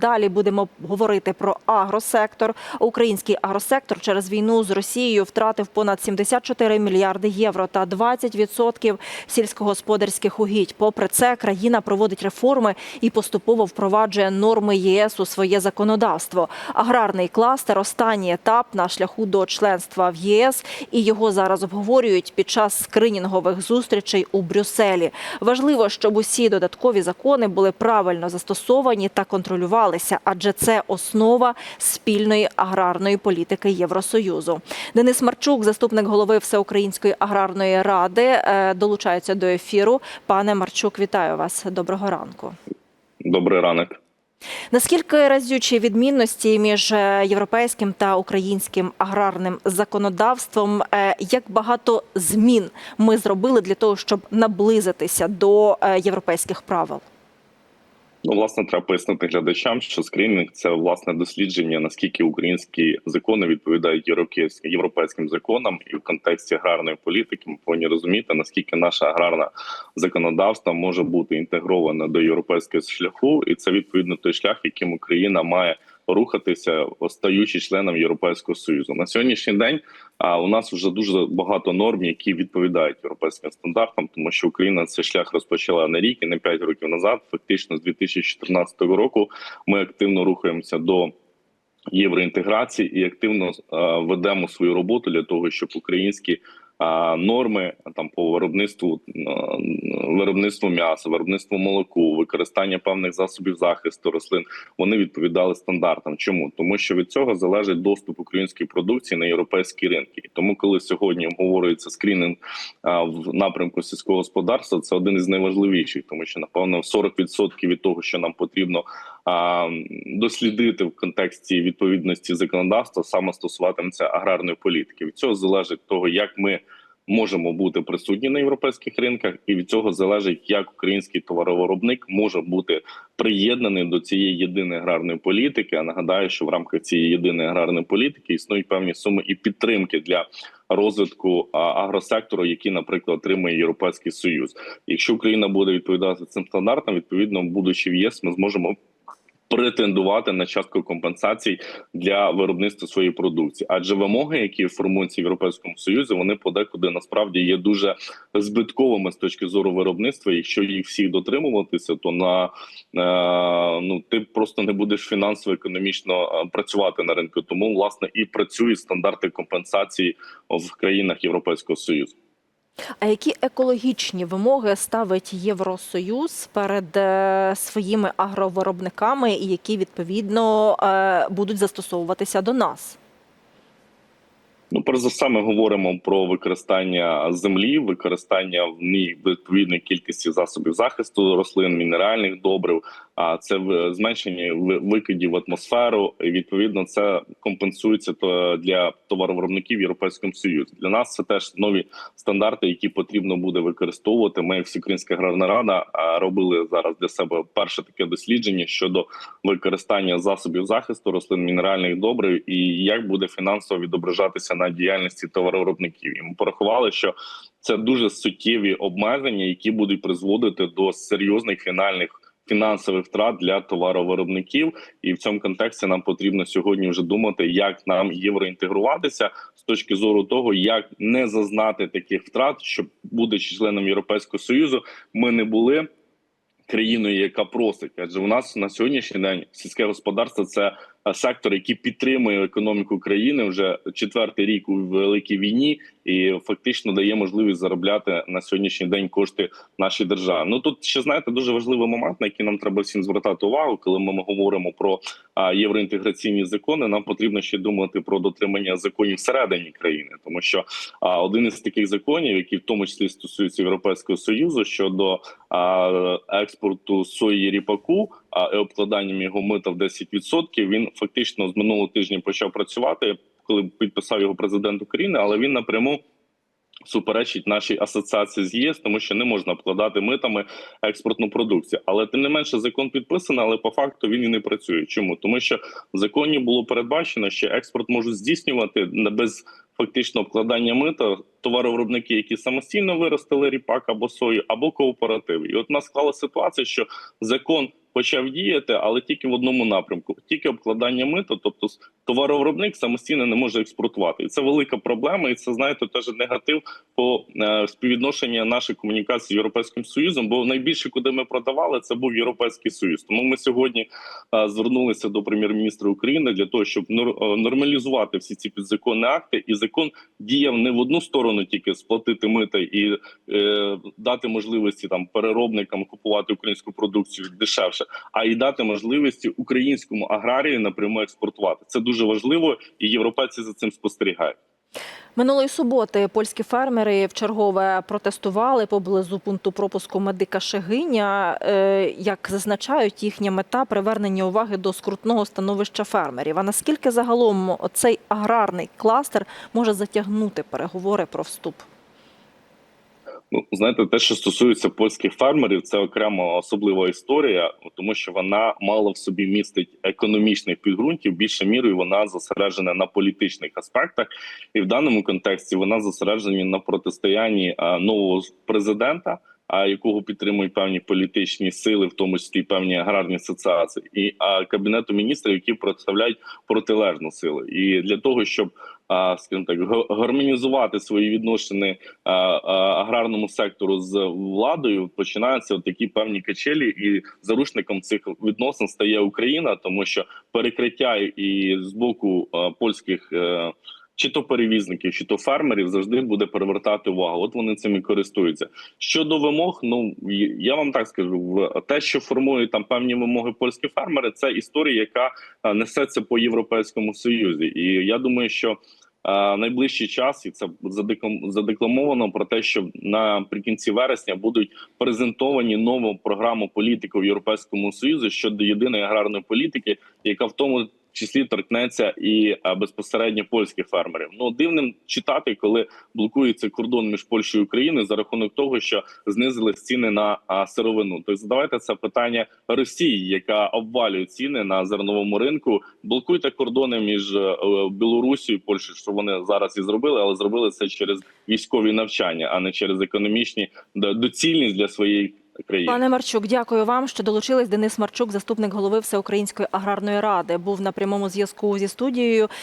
Далі будемо говорити про агросектор. Український агросектор через війну з Росією втратив понад 74 мільярди євро та 20% сільськогосподарських угідь. Попри це, країна проводить реформи і поступово впроваджує норми ЄС у своє законодавство. Аграрний кластер останній етап на шляху до членства в ЄС, і його зараз обговорюють під час скринінгових зустрічей у Брюсселі. Важливо, щоб усі додаткові закони були правильно застосовані та контролювалися, адже це основа спільної аграрної політики Євросоюзу. Денис Марчук, заступник голови Всеукраїнської аграрної ради, е, долучається до ефіру. Пане Марчук, вітаю вас. Доброго ранку. Добрий ранок. Наскільки разючі відмінності між е, європейським та українським аграрним законодавством? Е, Як багато змін ми зробили для того, щоб наблизитися до європейських правил? Ну, власне, треба пояснити глядачам, що скринінг це власне дослідження, наскільки українські закони відповідають європейським законам, і в контексті аграрної політики ми повинні розуміти, наскільки наше аграрне законодавство може бути інтегроване до європейського шляху, і це відповідно той шлях, яким Україна має рухатися, стаючи членом Європейського союзу. На сьогоднішній день а у нас вже дуже багато норм, які відповідають європейським стандартам, тому що Україна цей шлях розпочала не рік і не п'ять років назад. Фактично, з 2014 року ми активно рухаємося до. Євроінтеграції і активно ведемо свою роботу для того, щоб українські норми там по виробництву виробництву м'яса, виробництву молоку, використання певних засобів захисту рослин вони відповідали стандартам. Чому тому, що від цього залежить доступ української продукції на європейські ринки? Тому, коли сьогодні обговорюється скрінінг в напрямку сільського господарства, це один із найважливіших, тому що напевно 40% від того, що нам потрібно дослідити в контексті відповідності законодавства, саме стосуватиметься аграрної політики. Від цього залежить того, як ми можемо бути присутні на європейських ринках, і від цього залежить, як український товаровиробник може бути приєднаний до цієї єдиної аграрної політики. А нагадаю, що в рамках цієї єдиної аграрної політики існують певні суми і підтримки для розвитку агросектору, які, наприклад, отримує Європейський Союз. Якщо Україна буде відповідати цим стандартам, відповідно, будучи в ЄС, ми зможемо. Претендувати на частку компенсацій для виробництва своєї продукції, адже вимоги, які формуються в європейському союзі, вони подекуди насправді є дуже збитковими з точки зору виробництва. Якщо їх всіх дотримуватися, то на е, ну ти просто не будеш фінансово економічно е, працювати на ринку. Тому власне і працюють стандарти компенсації в країнах Європейського союзу. А які екологічні вимоги ставить Євросоюз перед е, своїми агровиробниками, і які відповідно е, будуть застосовуватися до нас? Ну, перш за все, ми говоримо про використання землі, використання в ній відповідної кількості засобів захисту рослин, мінеральних добрив. А це зменшення викидів в атмосферу. І відповідно це компенсується для товаровиробників в Європейському Союзі. Для нас це теж нові стандарти, які потрібно буде використовувати. Ми, як Всеукраїнська аграрна рада, робили зараз для себе перше таке дослідження щодо використання засобів захисту рослин, мінеральних добрив і як буде фінансово відображатися на діяльності товаровиробників. І ми порахували, що це дуже суттєві обмеження, які будуть призводити до серйозних фінальних. Фінансових втрат для товаровиробників, і в цьому контексті нам потрібно сьогодні вже думати, як нам євроінтегруватися з точки зору того, як не зазнати таких втрат, щоб будучи членом Європейського союзу, ми не були країною, яка просить. Адже у нас на сьогоднішній день сільське господарство це сектор, який підтримує економіку країни вже четвертий рік у великій війні, і фактично дає можливість заробляти на сьогоднішній день кошти нашій державі. Ну тут ще знаєте дуже важливий момент, на який нам треба всім звертати увагу, коли ми говоримо про євроінтеграційні закони. Нам потрібно ще думати про дотримання законів всередині країни, тому що один із таких законів, які в тому числі стосуються європейського союзу щодо експорту сої ріпаку, і обкладанням його мита в 10%, він фактично з минулого тижня почав працювати, коли підписав його президент України, але він напряму. Суперечить нашій асоціації з ЄС, тому що не можна обкладати митами експортну продукцію. Але тим не менше закон підписаний, але по факту він і не працює. Чому тому, що в законі було передбачено, що експорт можуть здійснювати без фактично обкладання мита товаровиробники, які самостійно виростили ріпак або сою, або кооперативи. І от у нас склала ситуація, що закон почав діяти, але тільки в одному напрямку: тільки обкладання мита, тобто товаровиробник самостійно не може експортувати. І це велика проблема, і це знаєте теж негатив по е, співвідношенню нашої комунікації з європейським союзом. Бо найбільше, куди ми продавали, це був європейський союз. Тому ми сьогодні е, звернулися до прем'єр-міністра України для того, щоб е, нормалізувати всі ці підзаконні акти, і закон діяв не в одну сторону, тільки сплатити мита і дати можливості там переробникам купувати українську продукцію дешевше, а й дати можливості українському аграрію напряму експортувати. Це дуже важливо, і європейці за цим спостерігають. Минулої суботи польські фермери вчергове протестували поблизу пункту пропуску медика Шегиня. Е, Як зазначають, їхня мета привернення уваги до скрутного становища фермерів. А наскільки загалом цей аграрний кластер може затягнути переговори про вступ? Ну, знаєте, те, що стосується польських фермерів, це окрема особлива історія, тому що вона мало в собі містить економічних підґрунтів. Більше мірою вона зосереджена на політичних аспектах, і в даному контексті вона зосереджена на протистоянні нового президента. А якого підтримують певні політичні сили, в тому числі певні аграрні асоціації, і а, кабінету міністрів, які представляють протилежну силу, і для того, щоб скажімо так, гармонізувати свої а, аграрному сектору з владою, починаються такі певні качелі, і заручником цих відносин стає Україна, тому що перекриття і з боку польських. Е, Чи то перевізників, чи то фермерів завжди буде привертати увагу. От вони цим і користуються. Щодо вимог, ну я вам так скажу, те, що формують там певні вимоги польські фермери, це історія, яка несеться по європейському союзі. І я думаю, що а, найближчий час, і це задекламовано про те, що наприкінці вересня будуть презентовані нову програму політики в Європейському Союзі щодо єдиної аграрної політики, яка в тому числі торкнеться і а, безпосередньо польських фермерів. Ну дивним читати, коли блокується кордон між Польщею і Україною за рахунок того, що знизили ціни на сировину. Тобто задавайте це питання Росії, яка обвалює ціни на зерновому ринку. Блокуйте кордони між е, Білорусією і Польщею, що вони зараз і зробили, але зробили це через військові навчання, а не через економічні доцільність для своєї країни. Пане Марчук, дякую вам, що долучились. Денис Марчук, заступник голови Всеукраїнської аграрної ради, був на прямому зв'язку зі студією.